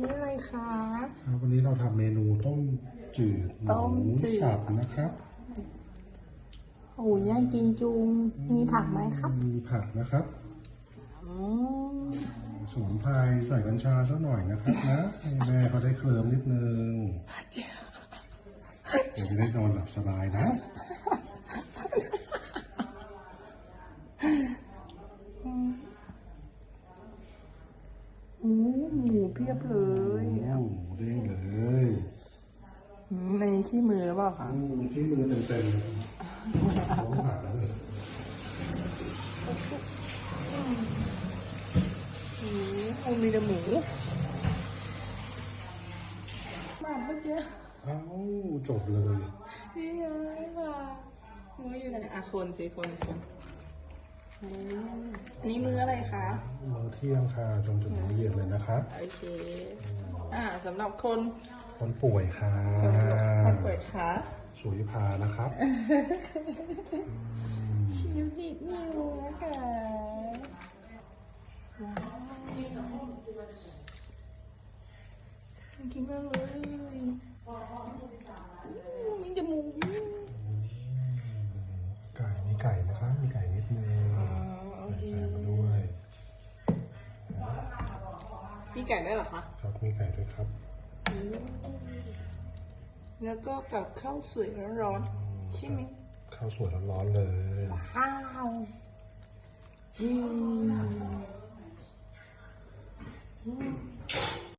นี่อะไรคะครับวันนี้เราทำเมนูต้มจืดหต้มูมจืดสับนะครับโอ้ยย่างกินจุง มีผักไหมครับ มีผักนะครับอืมสมุนไพรใส่กัญชาสักหน่อยนะครับนะให้แม่เขาได้เคลิมนิดนึงเดี๋ยวจะได้นอนหลับสบายนะ อืมหมู เพียบเลยโอ้โหเด้งเลยอืมในขี้มือหรือเปล่าคะอืมที่มือเต็มๆเลยท้องผักแล้วเลยอืมโอ้มีแต่หมูมาเมื่อกี้เอ้าจบเลย นี่ไงค่ะมืออยู่ไหนอะคนสิคนคนอืมอั นนี้มืออะไรคะมื้อเที่ยงค่ะจนถึงมื้อเย็นเลยนะครับโอเค อ่าสำหรับคนคนป่วยค่ะคนป่วยขาสุริพานะครับชิวนิดนิวนะคะว้าวน่ากินมากเลยอืมมีจมูกไก่มีไก่นะครับมีไก่นิดนึง มีไก่ได้วยเหรอคะ ครับมีไก่ด้วยครับอืมแล้วก็กับข้าวสวยร้อนๆใช่ไหมข้าวสวยร้อนๆเลย ว้าวจริง